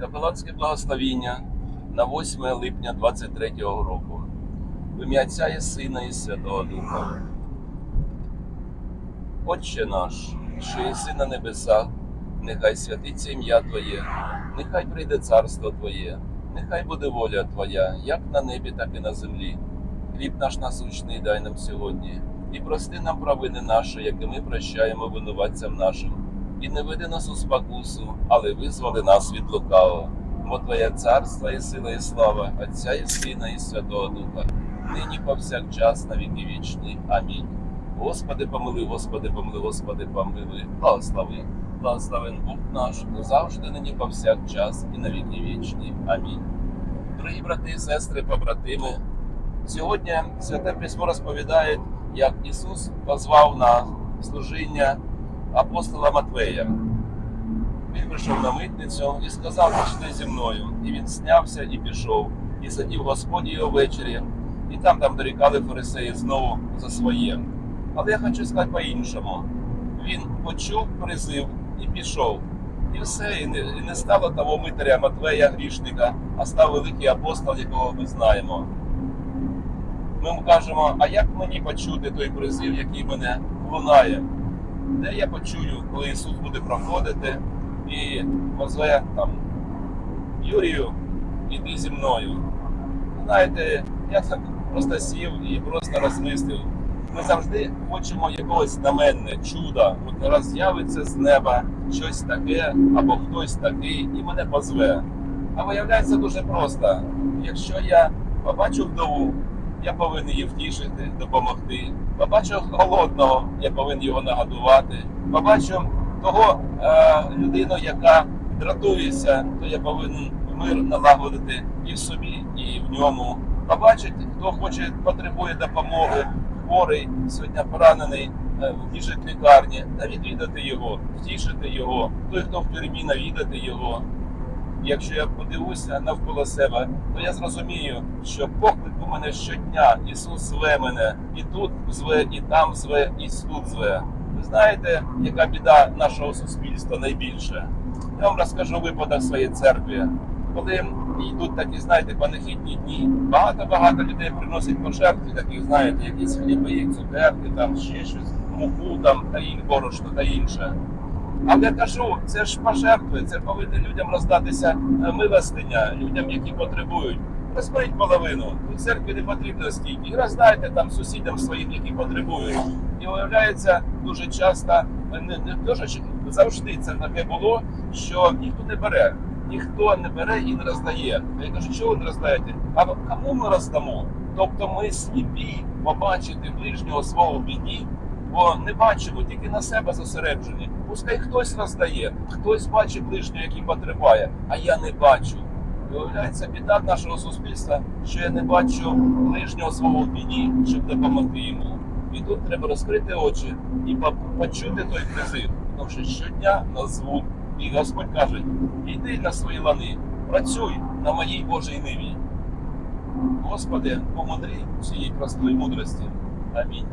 Капеланське благословіння на 8 липня 23 року. В ім'я Отця і Сина і Святого Духа. Отче наш, що єси на небесах, нехай святиться ім'я Твоє, нехай прийде царство Твоє, нехай буде воля Твоя, як на небі, так і на землі. Хліб наш насущний дай нам сьогодні, і прости нам провини наші, які ми прощаємо винуватцям нашим. І не веди нас у спокусу, але визволи нас від лукавого. Бо Твоє царство і сила, і слава, Отця і Сина, і Святого Духа, нині повсякчас на віки вічні. Амінь. Господи, помили, Господи, помили, Господи, помили, благослови. Благословен Бог наш, завжди нині повсякчас і на віки вічні. Амінь. Дорогі брати і сестри, побратими, сьогодні Святе Письмо розповідає, як Ісус позвав на служіння апостола Матвея. Він прийшов на митницю і сказав, пішли зі мною. І він знявся і пішов, і сидів Господь його ввечері, і там там дорікали фарисеї знову за своє. Але я хочу сказати по-іншому. Він почув призив і пішов. І все, і не, і не стало того митаря Матвея грішника, а став великий апостол, якого ми знаємо. Ми йому кажемо, а як мені почути той призив, який мене лунає? Де я почую, коли Ісус буде проходити і позве там Юрію, іди зі мною. Знаєте, я так просто сів і просто розмислив. Ми завжди хочемо якогось знаменне, чуда. От раз з'явиться з неба щось таке, або хтось такий, і мене позве. А виявляється дуже просто. Якщо я побачу вдову, я повинен її втішити, допомогти. Побачу голодного, я повинен його нагодувати. Побачу того е, людину, яка дратується, то я повинен мир налагодити і в собі, і в ньому. Побачить, хто хоче, потребує допомоги, хворий, сьогодні поранений, е, в лікарні, та відвідати його, втішити його, той, хто в тюрмі, навідати його. Якщо я подивуся навколо себе, то я зрозумію, що поклик у мене щодня Ісус зве мене і тут зве, і там зве, і тут зве. Ви знаєте, яка біда нашого суспільства найбільше? Я вам розкажу випадок своєї церкви. Коли йдуть такі, знаєте, панахідні дні, багато-багато людей приносять пожертви, такі, знаєте, якісь хліби, цукерки, там ще щось, муку там та ін, борошно та інше. Але кажу, це ж пожертви, це повинні людям роздатися е, милостиня, людям, які потребують. Розберіть половину. У церкві не потрібно стільки. І роздайте там сусідам своїм, які потребують. І виявляється, дуже часто, е, не, не дуже завжди це таке було, що ніхто не бере. Ніхто не бере і не роздає. Я кажу, чого ви не роздаєте? А кому ми роздамо? Тобто ми сліпі побачити ближнього свого в біді, бо не бачимо тільки на себе зосереджені. Пускай хтось роздає, хтось бачить ближнього, який потребує, а я не бачу. Виявляється, біда нашого суспільства, що я не бачу ближнього свого в щоб допомогти йому. І тут треба розкрити очі і почути той призив, тому що щодня нас звуть. І Господь каже: йди на свої лани, працюй на моїй Божій ниві. Господи, помудрі цієї простої мудрості. Амінь.